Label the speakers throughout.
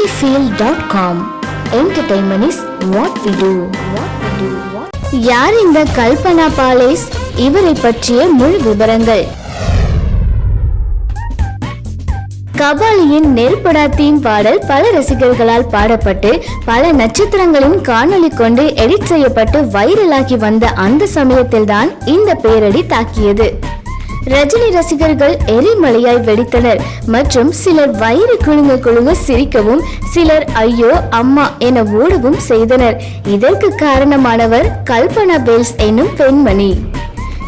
Speaker 1: cinefield.com entertainment is what we do. யார் இந்த கல்பனா பாலேஸ் இவரை பற்றிய முழு விவரங்கள். கபாலியின் நெருப்படா தீம் பாடல் பல ரசிகர்களால் பாடப்பட்டு பல நட்சத்திரங்களின் காணொளி கொண்டு எடிட் செய்யப்பட்டு வைரலாகி வந்த அந்த சமயத்தில்தான் இந்த பேரடி தாக்கியது. ரஜினி ரசிகர்கள் எரிமலையாய் வெடித்தனர். மற்றும் சிலர் வயிறு குலுங்க குழுங்க சிரிக்கவும் சிலர் ஐயோ அம்மா என ஓடவும் செய்தனர். இதற்கு காரணமானவர் கல்பனா பெல்ஸ் என்னும் பெண்மணி.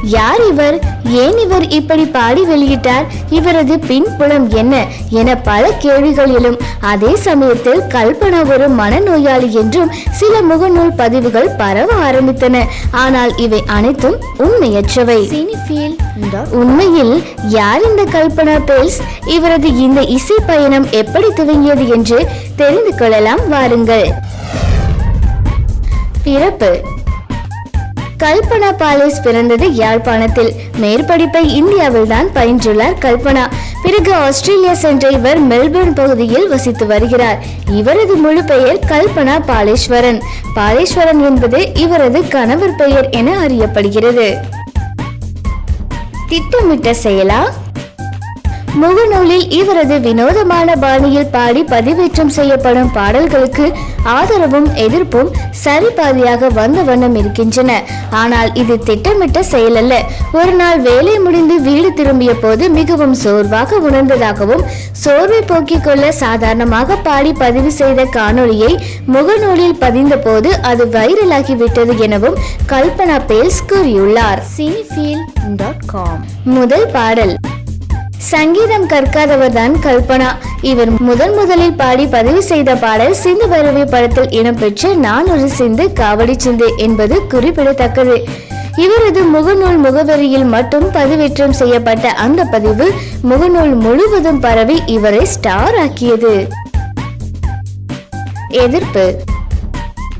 Speaker 1: யார் இவர்? ஏன் இவர் இப்படி பாடி வெளியிட்டார்? இவரது பின்புலம் என்ன? என பல கேள்விகள் எழும் அதே சமயத்தில் கல்பனா ஒரு மனநோயாளி என்றும் சில முகநூல் பதிவுகள் பரவ ஆரம்பித்தன. ஆனால் இவை அனைத்தும் உண்மையற்றவை. உண்மையில் யார் இந்த கல்பனா பெல்ஸ் இவரது இந்த இசை பயணம் எப்படி துவங்கியது என்று தெரிந்து கொள்ளலாம் வாருங்கள். பிறப்பு. கல்பனா பாலேஸ் பிறந்தது யாழ்ப்பாணத்தில். மேற்படிப்பை இந்தியாவில் தான் பயின்றுள்ளார் கல்பனா. பிறகு ஆஸ்திரேலியா சென்ற இவர் மெல்பர்ன் பகுதியில் வசித்து வருகிறார். இவரது முழு பெயர் கல்பனா பாலேஸ்வரன். பாலேஸ்வரன் என்பது இவரது கணவர் பெயர் என அறியப்படுகிறது. திட்டமிட்ட செயலா? முகநூலில் இவரது வினோதமான பாணியில் பாடி பதிவேற்றம் செய்யப்படும் பாடல்களுக்கு ஆதரவும் எதிர்ப்பும் சரிபாதியாக வந்த வண்ணம் இருக்கின்றன. ஆனால் இது திட்டமிட்ட செயலல்ல. ஒரு நாள் வேலை முடிந்து வீடு திரும்பிய போது மிகவும் சோர்வாக உணர்ந்ததாகவும் சோர்வை போக்கிக் கொள்ள சாதாரணமாக பாடி பதிவு செய்த காணொளியை முகநூலில் பதிந்த போது அது வைரலாகி விட்டது எனவும் கல்பனா பேல்ஸ் கூறியுள்ளார். முதல் பாடல். சங்கீதம் கற்காதவர் தான் கல்பனா. இவர் முதன் முதலில் பாடி பதிவு செய்த பாடல் சிந்து பைரவி படத்தில் இடம்பெற்ற நான் ஒரு சிந்து காவடி சிந்து என்பது குறிப்பிடத்தக்கது. இவரது முகநூல் முகவரியில் மட்டும் பதிவேற்றம் செய்யப்பட்ட அந்த பதிவு முகநூல் முழுவதும் பரவி இவரை ஸ்டார் ஆக்கியது. எதிர்ப்பு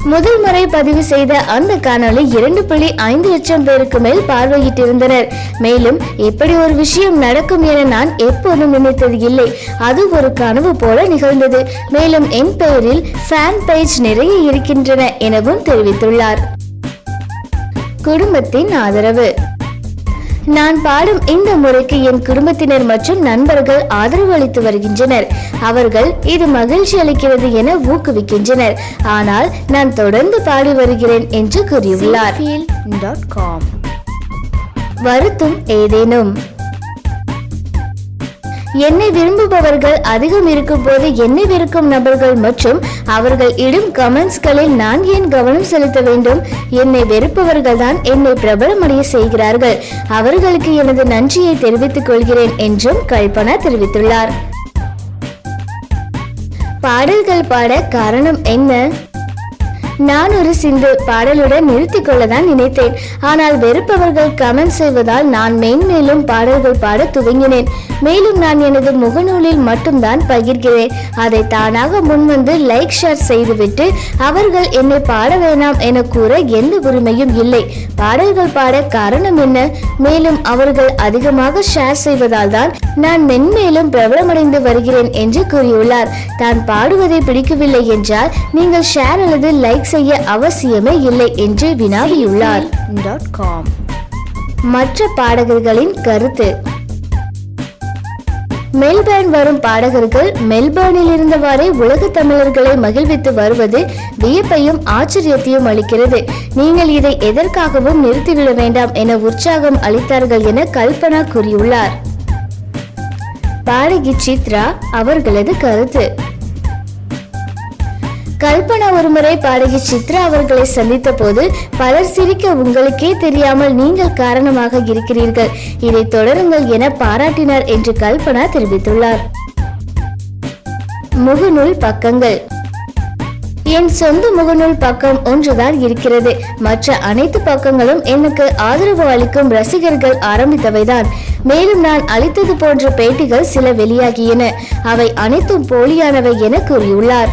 Speaker 1: முதல் முறை பதிவு செய்த அந்த காணொளி இரண்டு புள்ளி ஐந்து லட்சம் பேருக்கு மேல் பார்வையிட்டிருந்தனர். மேலும் இப்படி ஒரு விஷயம் நடக்கும் என நான் எப்போதும் நினைத்தது இல்லை. அது ஒரு கனவு போல நிகழ்ந்தது. மேலும் என் பெயரில் ஃபேன் பேஜ் நிறைய இருக்கின்றன எனவும் தெரிவித்துள்ளார். குடும்பத்தின் ஆதரவு. நான் பாடும் இந்த முறைக்கு என் குடும்பத்தினர் மற்றும் நண்பர்கள் ஆதரவு அளித்து வருகின்றனர். அவர்கள் இது மகிழ்ச்சி அளிக்கிறது என ஊக்குவிக்கின்றனர். ஆனால் நான் தொடர்ந்து பாடி வருகிறேன் என்று கூறியுள்ளார். வருத்தும் ஏதேனும். என்னை விரும்புபவர்கள் அதிகம் இருக்கும் போது என்னை வெறுக்கும் நபர்கள் மற்றும் அவர்கள் இடும் கமெண்ட்ஸ்களில் நான் ஏன் கவனம் செலுத்த வேண்டும்? என்னை வெறுப்பவர்கள் தான் என்னை பிரபலமடைய செய்கிறார்கள். அவர்களுக்கு எனது நன்றியை தெரிவித்துக் கொள்கிறேன் என்றும் கல்பனா தெரிவித்துள்ளார். பாடல்கள் பாட காரணம் என்ன? நான் ஒரு சிந்து பாடலுடன் நிறுத்திக் கொள்ளதான் நினைத்தேன். ஆனால் வெறுப்பவர்கள் கமெண்ட் செய்வதால் நான் மென்மேலும் பாடல்கள் பாட துவங்கினேன். மேலும் நான் எனது முகநூலில் மட்டும்தான் பகிர்கிறேன். அதை தானாக முன்வந்து லைக் ஷேர் செய்துவிட்டு அவர்கள் என்னை பாட வேணாம் என கூற எந்த உரிமையும் இல்லை. பாடல்கள் பாட காரணம் என்ன? மேலும் அவர்கள் அதிகமாக ஷேர் செய்வதால் தான் நான் மென்மேலும் பிரபலமடைந்து வருகிறேன் என்று கூறியுள்ளார். தான் பாடுவதை பிடிக்கவில்லை என்றால் நீங்கள் ஷேர் அல்லது லைக் செய்ய அவசியமே இல்லை என்று வினாவியுள்ளார். மற்ற பாடகர்களின் கருத்து. மெல்பர்ன் வரும் பாடகர்கள் மெல்பர்னில் இருந்தவாறே உலக தமிழர்களை மகிழ்வித்து வருவது வியப்பையும் ஆச்சரியத்தையும் அளிக்கிறது. நீங்கள் இதை எதற்காகவும் நிறுத்திவிட வேண்டாம் என உற்சாகம் அளித்தார்கள் என கல்பனா கூறியுள்ளார். பாடகி சித்ரா அவர்களது கருத்து. கல்பனா ஒருமுறை பாடகி சித்ரா அவர்களை சந்தித்த போது பலர் சிரிக்க உங்களுக்கே தெரியாமல் நீங்கள் காரணமாக இருக்கிறீர்கள். இதை தொடருங்கள் என பாராட்டினார் என்று கல்பனா தெரிவித்துள்ளார். முகநூல் பக்கங்கள். என் சொந்த முகநூல் பக்கம் ஒன்றுதான் இருக்கிறது. மற்ற அனைத்து பக்கங்களும் எனக்கு ஆதரவு அளிக்கும் ரசிகர்கள் ஆரம்பித்தவைதான். மேலும் நான் அளித்தது போன்ற பேட்டிகள் சில வெளியாகியன. அவை அனைத்தும் போலியானவை என கூறியுள்ளார்.